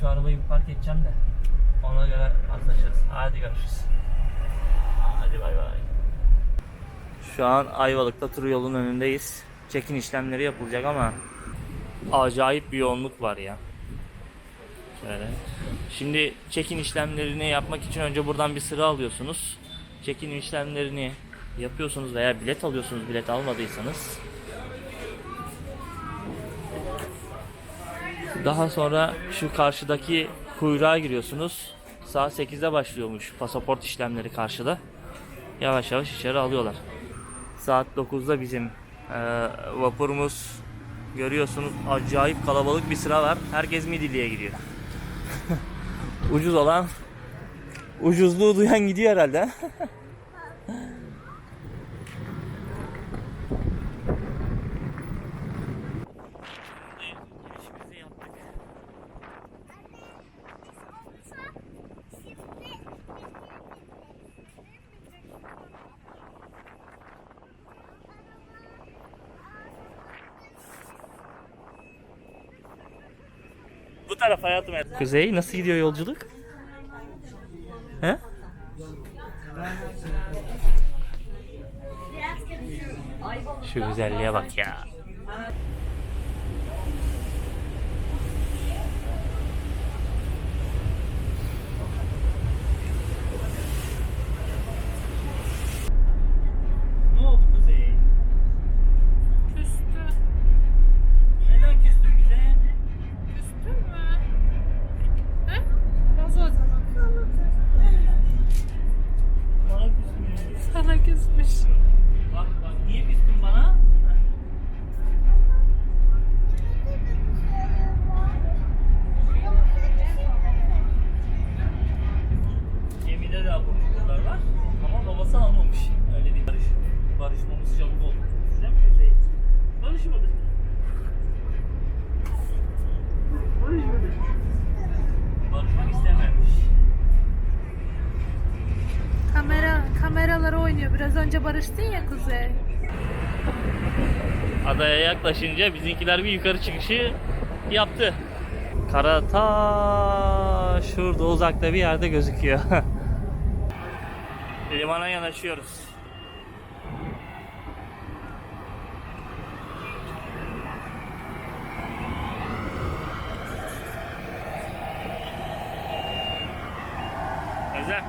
Şu arabayı bir park edeceğim de ona göre anlaşırız. Hadi görüşürüz. Hadi bay bay. Şu an Ayvalık'ta tur yolun önündeyiz. Çekin işlemleri yapılacak ama acayip bir yoğunluk var ya. Şöyle. Şimdi çekin işlemlerini yapmak için önce buradan bir sıra alıyorsunuz. Çekin işlemlerini yapıyorsunuz veya bilet alıyorsunuz bilet almadıysanız. Daha sonra şu karşıdaki kuyruğa giriyorsunuz. Saat 8'de başlıyormuş pasaport işlemleri karşıda. Yavaş yavaş içeri alıyorlar. Saat 9'da bizim eee, vapurumuz görüyorsunuz acayip kalabalık bir sıra var. Herkes Midilli'ye gidiyor. Ucuz olan ucuzluğu duyan gidiyor herhalde. Girişimizi yaptık. Bu taraf hayatım. Kuzey nasıl gidiyor yolculuk? He? Şu güzelliğe bak ya. Ne oldu Kuzey? Küstü. Neden küstün bize? Küstün mü? He? Nasıl o zaman? Bana küsmüyor. Sana küsmüş. Bak bak niye küstün bana? Gemide de aboneluklar var ama babası almamış. Öyle değil. Barış, barışmamız çabuk oldu. Size mi Kuzey? Barışmadık. Barışmadık. Barışmak istememiş. Kamera, Biraz önce barıştın ya Kuzey. Adaya yaklaşınca bizimkiler bir yukarı çıkışı yaptı. Kara ta şurada uzakta bir yerde gözüküyor. Limana yanaşıyoruz. Özlem.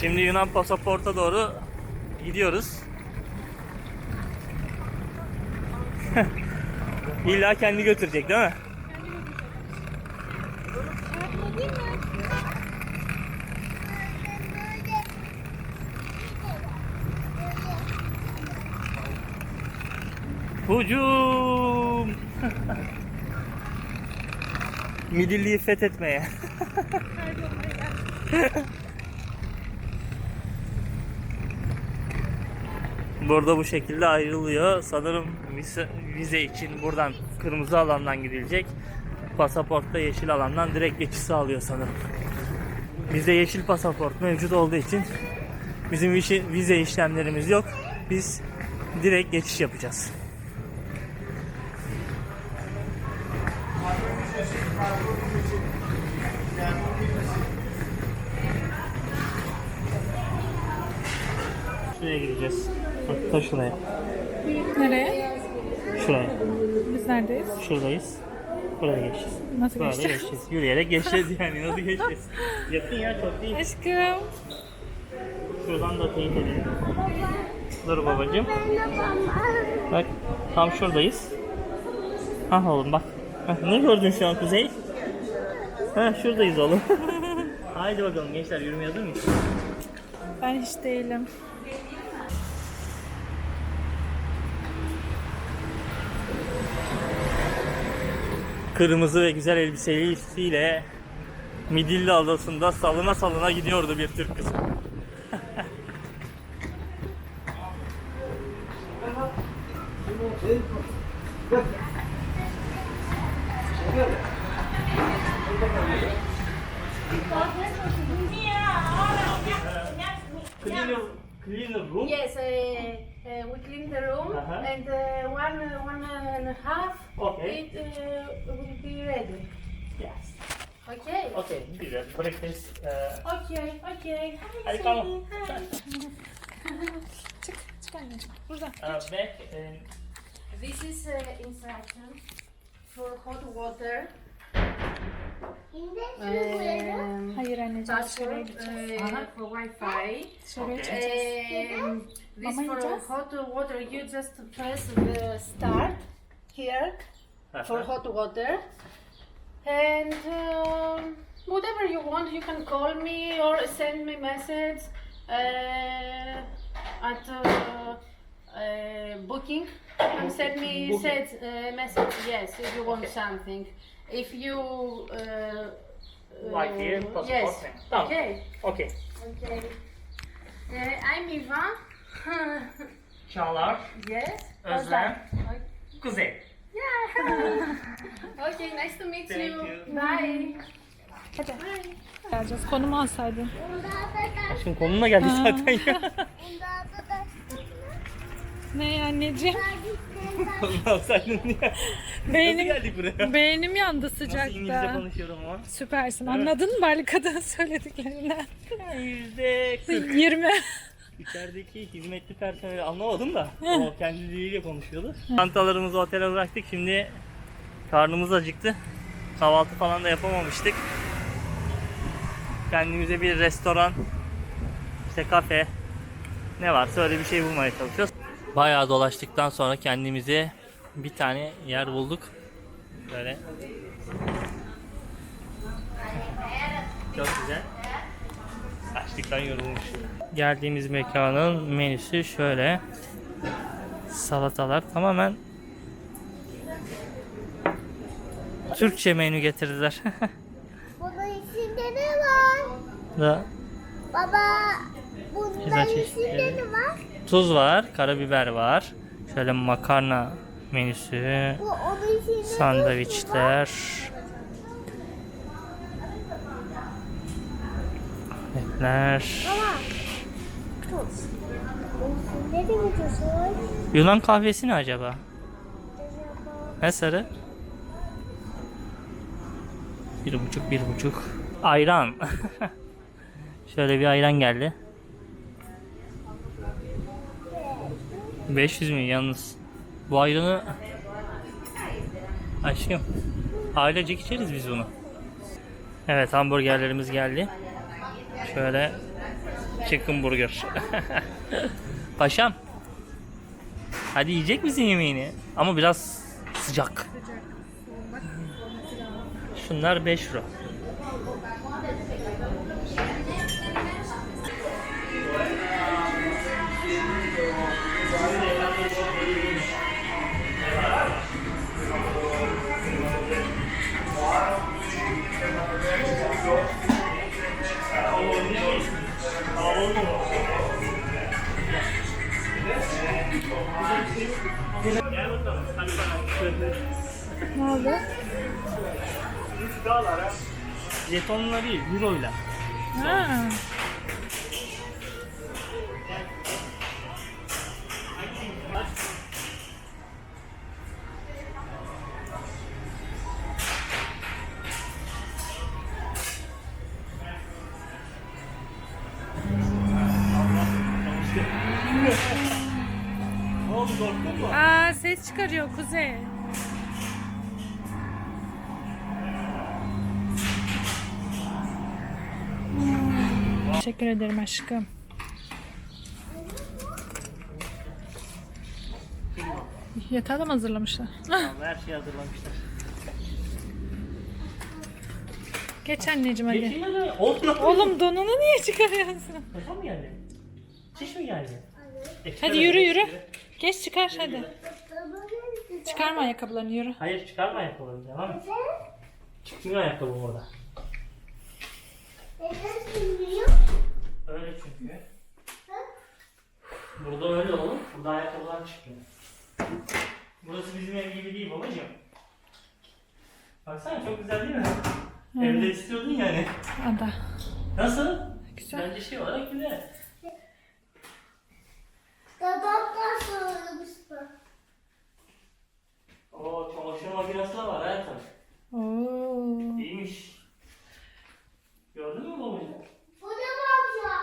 Şimdi Yunan pasaporta doğru gidiyoruz. İlla kendi götürecek değil mi? Hucum! Midilliyi fethetmeye. Burada bu şekilde ayrılıyor. Sanırım vize, vize için buradan kırmızı alandan gidilecek. Pasaportta yeşil alandan direkt geçiş sağlıyor sanırım. Bizde yeşil pasaport mevcut olduğu için bizim vize, işlemlerimiz yok. Biz direkt geçiş yapacağız. Şuraya gideceğiz. Bak ta şuraya. Nereye? Şuraya. Biz neredeyiz? Şuradayız. Buraya geçeceğiz. Nasıl Böyle geçti? geçeceğiz. Yürüyerek geçeceğiz yani. Nasıl geçeceğiz? Yakın ya çok değil. Aşkım. Şuradan da teyit edelim. Dur babacığım. Bak tam şuradayız. Ha oğlum bak. Hah, ne gördün şu an Kuzey? Ha şuradayız oğlum. Haydi bakalım gençler yürümeye hazır mıyız? Ben hiç değilim. Kırmızı ve güzel elbisesiyle Midilli Adası'nda salına salına gidiyordu bir Türk kızı. Cleaner room. Yes, uh, Uh, we clean the room, Uh-huh. and uh, one uh, one and a half, Okay. it uh, will be ready. Yes. Okay. Okay, güzel. Breakfast. Uh, Okay. Okay. hadi Hi, tamam. Sandy. Hi. Çık, çık anneciğim. Burada. uh, back and This is uh, instruction for hot water. Um, Hayır anneciğim. password gideceğiz. uh, for Wi-Fi. Dışarıya Okay. Um, this Mama, for yiyeceğiz. hot water, you just press the start here for hot water. And um, whatever you want, you can call me or send me message uh, at uh, uh, booking. And send me said uh, message yes if you want something. If you uh, Like here, uh, passport yes. thing. Tamam. Okay. Okay. Okay. Uh, I'm Iva. Çağlar, yes. Özlem, Okay. Kuzey. Yeah. okay, nice to meet Thank you. you. Bye. Hadi. Bye. Geleceğiz. Konumu alsaydın. Aşkım konumuna geldi zaten ya. Ne anneciğim? Konumuna alsaydın diye. Nasıl Beynim, geldik buraya? beynim yandı Nasıl İngilizce sıcakta. konuşuyorum ama? Süpersin. Anladın mı bari kadının söylediklerinden? Yüzde 40. 20. İçerideki hizmetli personeli anlamadım da o kendi diliyle konuşuyordu. Çantalarımızı otele bıraktık. Şimdi karnımız acıktı. Kahvaltı falan da yapamamıştık. Kendimize bir restoran, işte kafe ne varsa öyle bir şey bulmaya çalışıyoruz. Bayağı dolaştıktan sonra kendimize bir tane yer bulduk. Böyle. Çok güzel. Açlıktan yorulmuş. Geldiğimiz mekanın menüsü şöyle. Salatalar tamamen Türkçe menü getirdiler. Bunun içinde ne var? da Baba, çeşitleri. içinde ne var? Tuz var, karabiber var. Şöyle makarna menüsü, sandviçler. Etler. Yunan kahvesi ne? Acaba Ne sarı? Bir buçuk, bir buçuk. Ayran. Şöyle bir ayran geldi. 500 mü yalnız? Bu ayranı... Aşkım. Ailecek içeriz biz bunu. Evet hamburgerlerimiz geldi. Şöyle chicken burger. Paşam. Hadi yiyecek misin yemeğini? Ama biraz sıcak. Şunlar 5 euro. Jetonla değil, euroyla. Ha. Ne oldu korktun mu? Aa ses çıkarıyor Kuzey. Teşekkür ederim aşkım. Yatağı da mı hazırlamışlar? Her şeyi hazırlamışlar. Geç anneciğim hadi. Geçin hadi. Oğlum. Oğlum donunu niye çıkarıyorsun? Paşa mı geldi? Çiş mi geldi? Ekstra Hadi yürü yürü. Geç çıkar hadi. Çıkarma ayakkabılarını yürü. Hayır çıkarma ayakkabılarını devam et. Çıkmıyor ayakkabım orada. Neden bilmiyor? Öyle çünkü. Burada öyle oğlum. Burada ayakkabılar çıkmıyor. Burası bizim ev gibi değil babacığım. Baksana çok güzel değil mi? Evde istiyordun yani. Ada. Nasıl? Güzel. Bence şey olarak güzel. Babamdan sormuştu. Oo çamaşır makinesi de var hayatım. Oo. İyiymiş. Gördün mü babacığım? Bu ne yapıyor?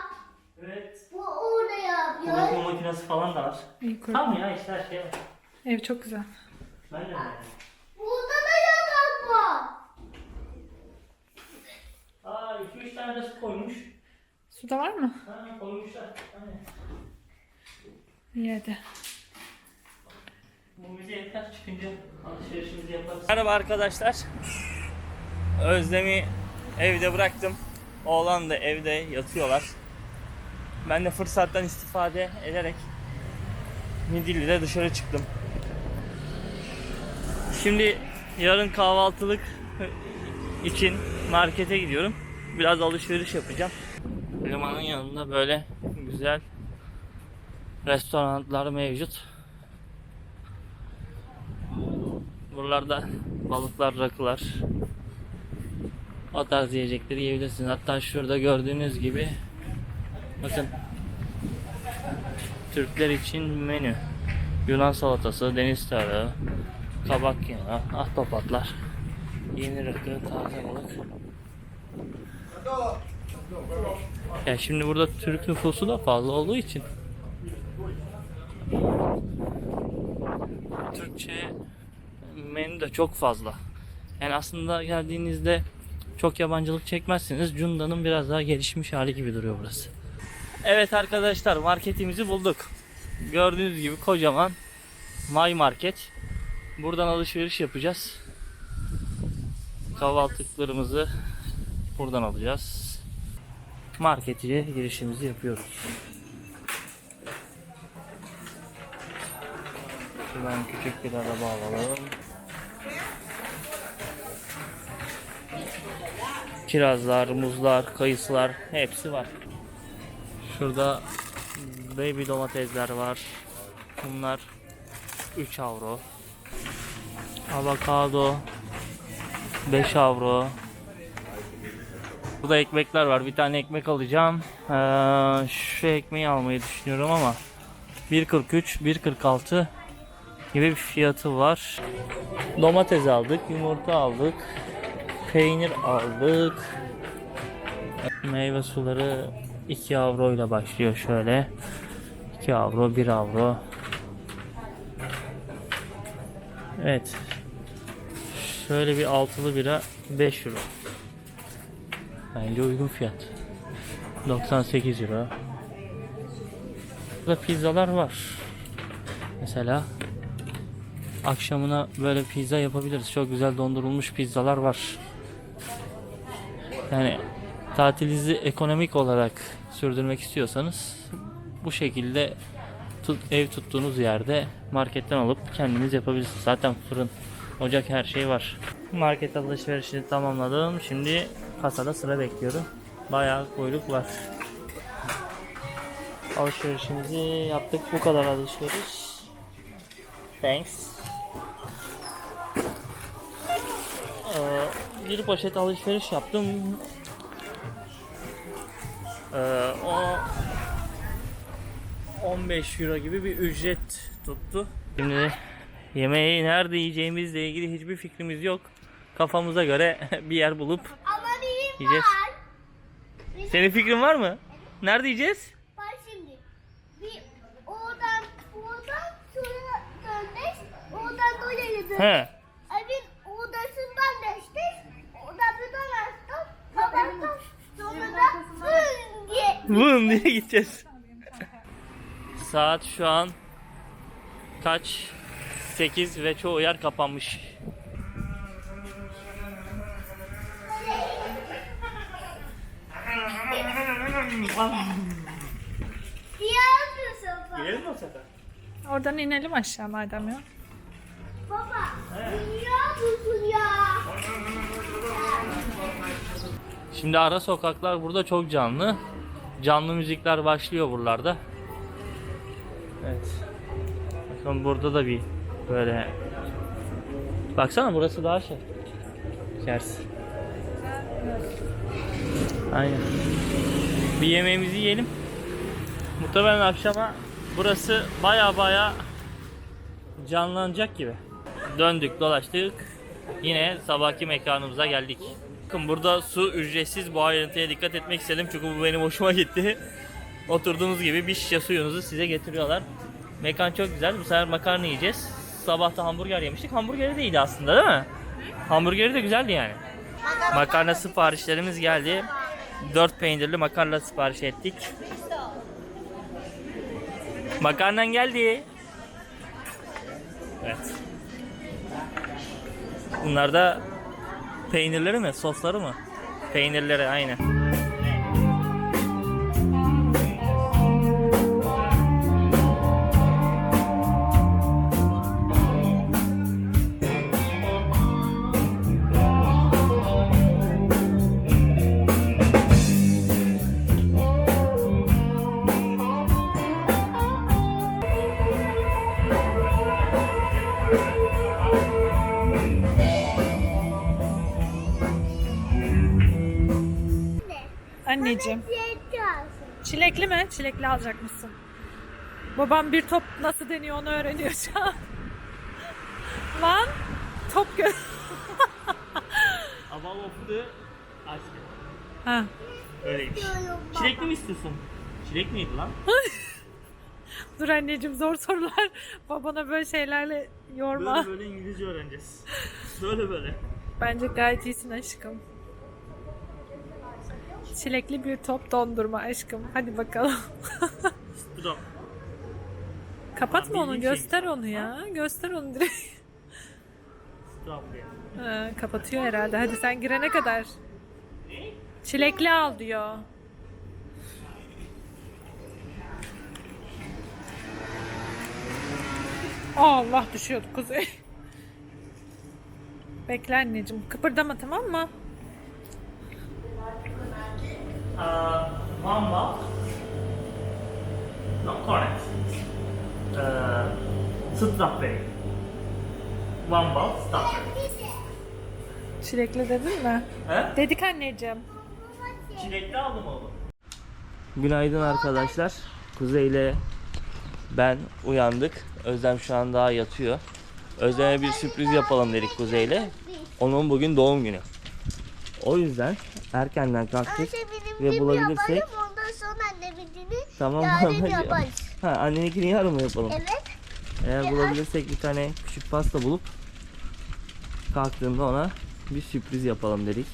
Evet. Bu orada yapıyor. Kurutma makinesi falan da var. İyi. Tam ya işte her şey var. Ev çok güzel. Ben de beğendim. Burada da yatak var. Aa 2-3 tane de su koymuş. Suda var mı? Ha koymuşlar. Aynen. İyi hadi. Bu bize yeter çıkınca alışverişimizi yaparız. Merhaba arkadaşlar. Özlem'i evde bıraktım. Oğlan da evde yatıyorlar. Ben de fırsattan istifade ederek Midilli'de dışarı çıktım. Şimdi yarın kahvaltılık için markete gidiyorum. Biraz alışveriş yapacağım. Limanın yanında böyle güzel restoranlar mevcut. Buralarda balıklar, rakılar, o tarz yiyecekleri yiyebilirsiniz. Hatta şurada gördüğünüz gibi bakın Türkler için menü. Yunan salatası, deniz tarağı, kabak yağı, ahtapotlar, yeni rakı, taze balık. Ya şimdi burada Türk nüfusu da fazla olduğu için Türkçe menü de çok fazla. Yani aslında geldiğinizde çok yabancılık çekmezsiniz. Cunda'nın biraz daha gelişmiş hali gibi duruyor burası. Evet arkadaşlar marketimizi bulduk. Gördüğünüz gibi kocaman My Market. Buradan alışveriş yapacağız. Kahvaltılıklarımızı buradan alacağız. Markete girişimizi yapıyoruz. Şuradan küçük bir araba alalım. Kirazlar, muzlar, kayısılar hepsi var. Şurada baby domatesler var. Bunlar 3 avro. Avokado 5 avro. Burada ekmekler var. Bir tane ekmek alacağım. Ee, şu ekmeği almayı düşünüyorum ama 1.43, 1.46 gibi bir fiyatı var. Domates aldık, yumurta aldık, peynir aldık. Meyve suları 2 avro ile başlıyor şöyle. 2 avro, 1 avro. Evet. Şöyle bir altılı bira 5 euro. Bence uygun fiyat. 98 euro. Burada pizzalar var. Mesela akşamına böyle pizza yapabiliriz. Çok güzel dondurulmuş pizzalar var. Yani tatilinizi ekonomik olarak sürdürmek istiyorsanız bu şekilde tut, ev tuttuğunuz yerde marketten alıp kendiniz yapabilirsiniz. Zaten fırın, ocak her şey var. Market alışverişini tamamladım. Şimdi kasada sıra bekliyorum. Bayağı kuyruk var. Alışverişimizi yaptık. Bu kadar alışveriş. Thanks. Ee, bir poşet alışveriş yaptım. Ee, o 15 euro gibi bir ücret tuttu. Şimdi yemeği nerede yiyeceğimizle ilgili hiçbir fikrimiz yok. Kafamıza göre bir yer bulup yiyeceğiz. Senin fikrin var mı? Nerede yiyeceğiz? Bak şimdi. Bir oradan oradan sonra dönmüş. Oradan dönmüş. He. Evin odasından geçtik. Oradan buradan açtım. Kapattım. Sonra da hın diye. Vın diye gideceğiz. Saat şu an kaç? 8 ve çoğu yer kapanmış. Diye yapıyorsun baba. Gidelim mi o sefer? Oradan inelim aşağı madem ya. Baba. Niye yapıyorsun ya? Şimdi ara sokaklar burada çok canlı. Canlı müzikler başlıyor buralarda. Evet. Bakın burada da bir böyle Baksana burası daha şey. İçerisi. Aynen. Bir yemeğimizi yiyelim. Muhtemelen akşama burası baya baya canlanacak gibi. Döndük dolaştık. Yine sabahki mekanımıza geldik. Bakın burada su ücretsiz bu ayrıntıya dikkat etmek istedim çünkü bu benim hoşuma gitti. Oturduğunuz gibi bir şişe suyunuzu size getiriyorlar. Mekan çok güzel. Bu sefer makarna yiyeceğiz. Sabah da hamburger yemiştik. Hamburgeri de iyiydi aslında değil mi? Hamburgeri de güzeldi yani. Makarna siparişlerimiz geldi. 4 peynirli makarna sipariş ettik. Makarnan geldi. Evet. Bunlar da peynirleri mi? Sosları mı? Peynirleri aynı. Anneciğim. Yiyeceğiz. Çilekli mi? Çilekli alacak mısın? Babam bir top nasıl deniyor onu öğreniyor şu an. Lan top gö... Above of the ice ha. Öyleymiş. Çilekli mi istiyorsun? Çilek miydi lan? Dur anneciğim zor sorular. Babana böyle şeylerle yorma. Böyle böyle İngilizce öğreneceğiz. Böyle böyle. Bence gayet iyisin aşkım. Çilekli bir top dondurma aşkım. Hadi bakalım. Stop. Kapatma Ha, onu göster onu ya. Göster onu direkt. Ha, kapatıyor herhalde. Hadi sen girene kadar. Çilekli al diyor. Allah düşüyordu kuzey. Bekle anneciğim. Kıpırdama tamam mı? Uh, one ball. No, correct. Uh, strawberry. One. Çilekli dedin mi? He? Dedik anneciğim. Çilekli aldım oğlum. Günaydın arkadaşlar. Kuzey ile ben uyandık. Özlem şu an daha yatıyor. Özlem'e bir sürpriz yapalım dedik Kuzey ile. Onun bugün doğum günü. O yüzden erkenden kalktık ve bulabilirsek yapalım ondan sonra tamam yarın yaparız. Ha anneninkini yarın mı yapalım? Evet. Eğer bulabilirsek bir tane küçük pasta bulup kalktığında ona bir sürpriz yapalım dedik.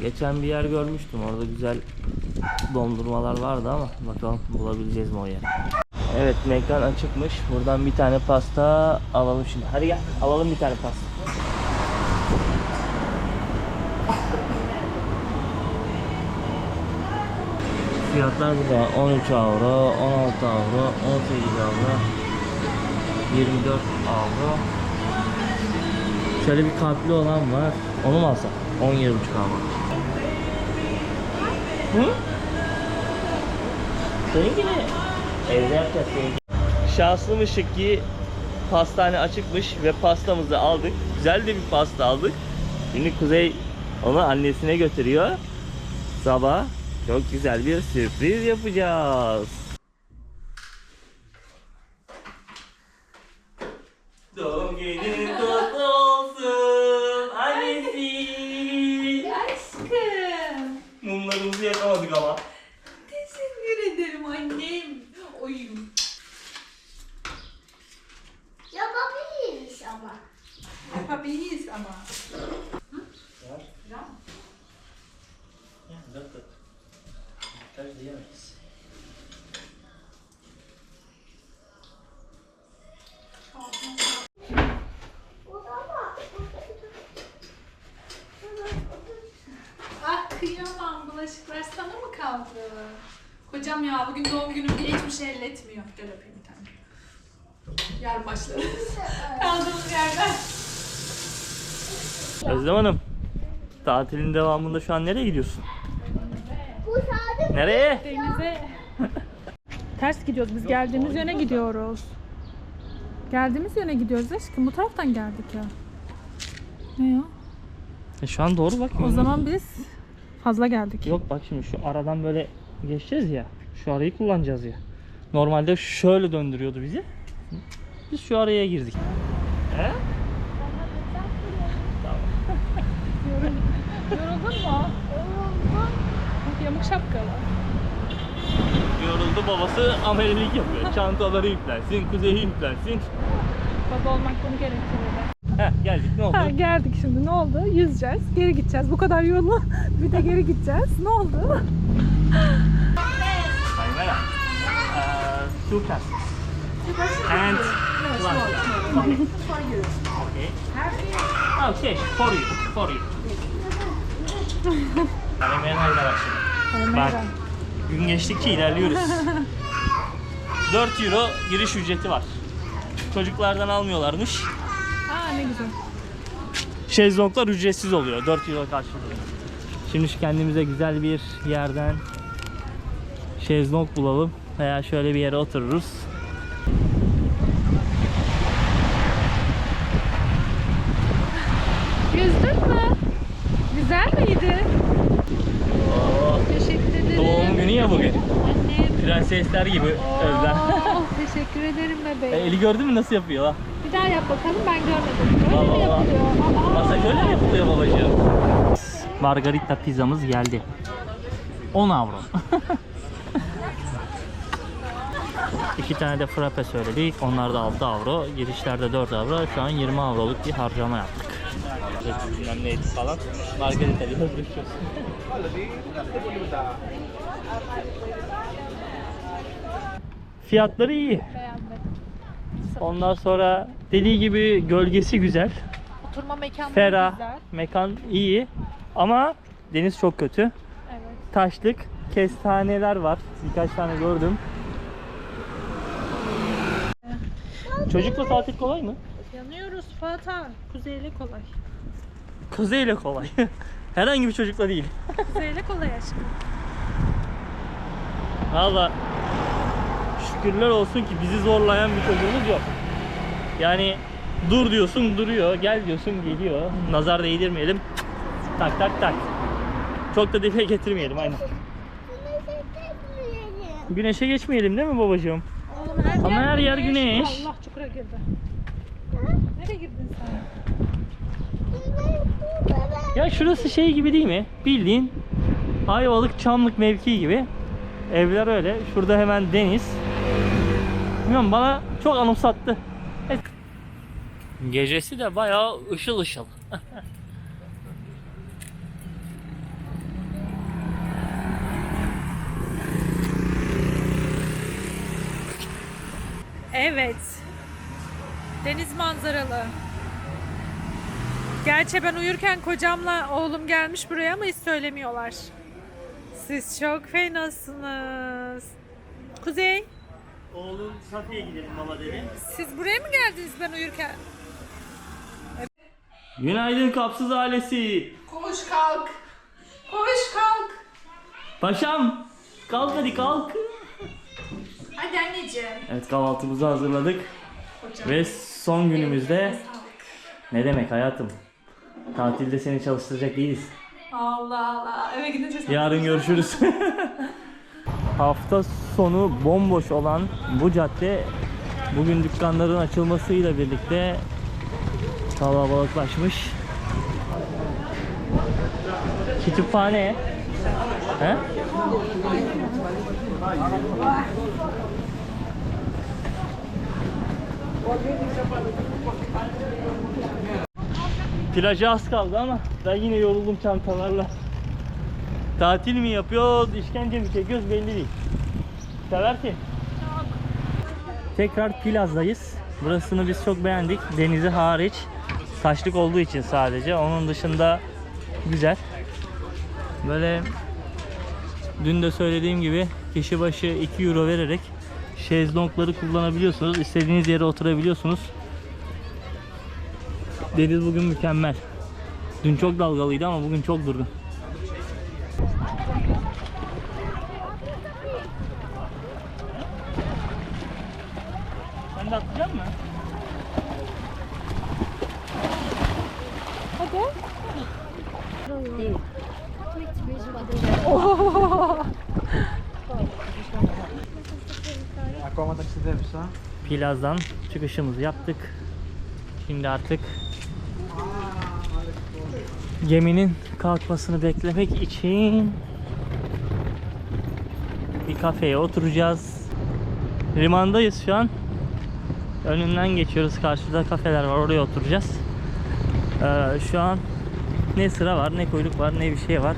Geçen bir yer görmüştüm. Orada güzel dondurmalar vardı ama bakalım bulabileceğiz mi o yeri. Evet mekan açıkmış. Buradan bir tane pasta alalım şimdi. Hadi gel alalım bir tane pasta. Fiyatlar burada 13 avro, 16 avro, 18 avro, 24 avro. Şöyle bir kalpli olan var. Onu mu alsak? 17,5 avro. Hı? Seninki mi? Evde yapacağız seninki. Şanslımışık ki pastane açıkmış ve pastamızı aldık. Güzel de bir pasta aldık. Şimdi Kuzey onu annesine götürüyor. Sabah çok güzel bir sürpriz yapacağız. Yarın başlarız. Kaldığımız yerden. Özlem Hanım. Tatilin devamında şu an nereye gidiyorsun? Nereye? Denize ters gidiyoruz. Biz geldiğimiz yöne gidiyoruz. Geldiğimiz yöne gidiyoruz aşkım. Bu taraftan geldik ya. Ne ya? E şu an doğru bak. O zaman biz fazla geldik. Yok bak şimdi şu aradan böyle geçeceğiz ya. Şu arayı kullanacağız ya. Normalde şöyle döndürüyordu bizi. Biz şu araya girdik. He? Yoruldun mu? Yamuk şapkalı. Yoruldu babası amelelik yapıyor. Çantaları yüklensin, kuzeyi yüklensin. Baba olmak bunu gerektirir. Heh geldik ne oldu? Ha, geldik şimdi ne oldu? Yüzeceğiz, geri gideceğiz. Bu kadar yolu bir de geri gideceğiz. Ne oldu? Kaymera. Uh, two classes. And. Okay. Okay, for you, for you. Haydi başlayalım. Bak, gün geçtikçe ilerliyoruz. 4 euro giriş ücreti var. Çocuklardan almıyorlarmış. Aa ne güzel. Şezlonglar ücretsiz oluyor 4 euro karşılığında. Şimdi şu kendimize güzel bir yerden şezlong bulalım veya şöyle bir yere otururuz. Yüzdün mü? Güzel miydi? Oo, Teşekkür ederim. doğum günü ya bugün. Prensesler gibi. Oh, teşekkür ederim E, bebeğim. Eli gördün mü nasıl yapıyor ha? Bir daha yap bakalım ben görmedim. Vallahi. mi yapılıyor? Aa. Masaj öyle mi yapılıyor babacığım? Margarita pizzamız geldi. 10 avro. İki tane de frappe söyledik. Onlar da 6 avro. Girişlerde 4 avro. Şu an 20 avroluk bir harcama yaptık. Bilmem neydi falan. Margarita diye. Fiyatları iyi. Beğendim. Ondan sonra dediği gibi gölgesi güzel. Oturma mekanları Ferah, güzel. mekan iyi ama deniz çok kötü. Evet. Taşlık, kestaneler var. Birkaç tane gördüm. Çocukla tatil kolay mı? Yanıyoruz Fatih. Kuzeyle kolay. Kuzeyle kolay. Herhangi bir çocukla değil. Kuzeyle kolay aşkım. Valla şükürler olsun ki bizi zorlayan bir çocuğumuz yok. Yani dur diyorsun duruyor, gel diyorsun geliyor. Nazar değdirmeyelim. Tak tak tak. Çok da dile getirmeyelim aynen. Güneşe geçmeyelim değil mi babacığım? Oğlum her Ama her yer güneş. Allah çukura girdi. Nereye girdin sen? Ya şurası şey gibi değil mi? Bildiğin Ayvalık Çamlık mevkii gibi. Evler öyle. Şurada hemen deniz. Bilmiyorum bana çok anımsattı. Gecesi de bayağı ışıl ışıl. Evet. Deniz manzaralı. Gerçi ben uyurken kocamla oğlum gelmiş buraya ama hiç söylemiyorlar. Siz çok fenasınız. Kuzey, Oğlum Safiye gidelim baba dedi. siz buraya mı geldiniz ben uyurken? Günaydın kapsız ailesi. Koş kalk. Koş kalk. Paşam kalk hadi kalk. Hadi anneciğim. Evet kahvaltımızı hazırladık. Hocam. Ve son günümüzde ne demek hayatım? Tatilde seni çalıştıracak değiliz. Allah Allah. Eve gidince Yarın görüşürüz. Hafta sonu bomboş olan bu cadde bugün dükkanların açılmasıyla birlikte kalabalıklaşmış. Kütüphane. He? Plaja az kaldı ama ben yine yoruldum çantalarla. Tatil mi yapıyoruz, işkence mi çekiyoruz belli değil. Seversin. Tekrar plazdayız. Burasını biz çok beğendik. Denizi hariç. Taşlık olduğu için sadece. Onun dışında güzel. Böyle dün de söylediğim gibi kişi başı 2 euro vererek şezlongları kullanabiliyorsunuz. İstediğiniz yere oturabiliyorsunuz. Deniz bugün mükemmel. Dün çok dalgalıydı ama bugün çok durgun. De atlayacak mısın? Plazdan çıkışımızı yaptık. Şimdi artık geminin kalkmasını beklemek için bir kafeye oturacağız. Limandayız şu an. Önünden geçiyoruz. Karşıda kafeler var. Oraya oturacağız. Ee, şu an ne sıra var, ne kuyruk var, ne bir şey var.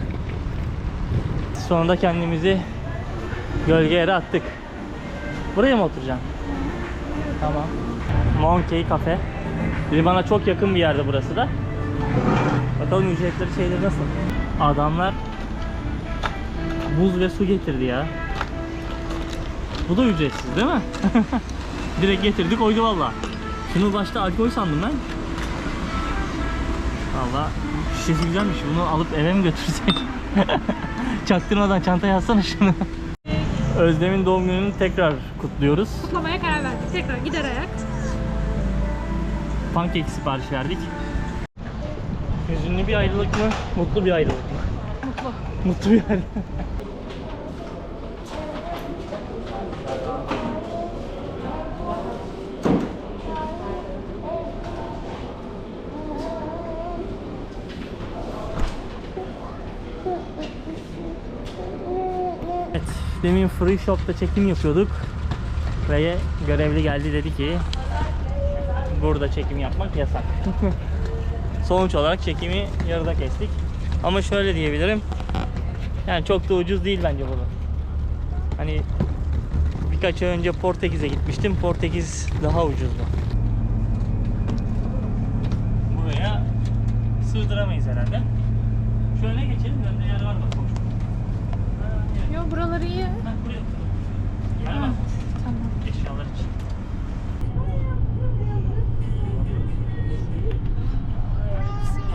Sonunda kendimizi gölge yere attık. Buraya mı oturacağım? Tamam. Monkey Cafe. Limana çok yakın bir yerde burası da. Bakalım ücretleri şeyleri nasıl? Adamlar buz ve su getirdi ya. Bu da ücretsiz değil mi? Direkt getirdi koydu valla. Şunu başta alkol sandım ben. Valla şişesi güzelmiş. Bunu alıp eve mi götürsek? Çaktırmadan çantaya atsana şunu. Özlem'in doğum gününü tekrar kutluyoruz. Kutlamaya karar verdik. Tekrar gider ayak. Pankek sipariş verdik. Hüzünlü bir ayrılık mı? Mutlu bir ayrılık mı? Mutlu. Mutlu bir ayrılık. Evet, demin Free Shop'ta çekim yapıyorduk. Ve görevli geldi dedi ki burada çekim yapmak yasak. Sonuç olarak çekimi yarıda kestik. Ama şöyle diyebilirim. Yani çok da ucuz değil bence burada. Hani birkaç ay önce Portekiz'e gitmiştim. Portekiz daha ucuzdu. Buraya sığdıramayız herhalde. Şöyle geçelim. Önde yer var bak. Buraları iyi. Ha, buraya oturalım. Yer var. Tamam. Eşyalar için.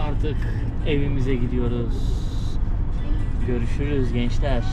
Artık evimize gidiyoruz. Görüşürüz gençler.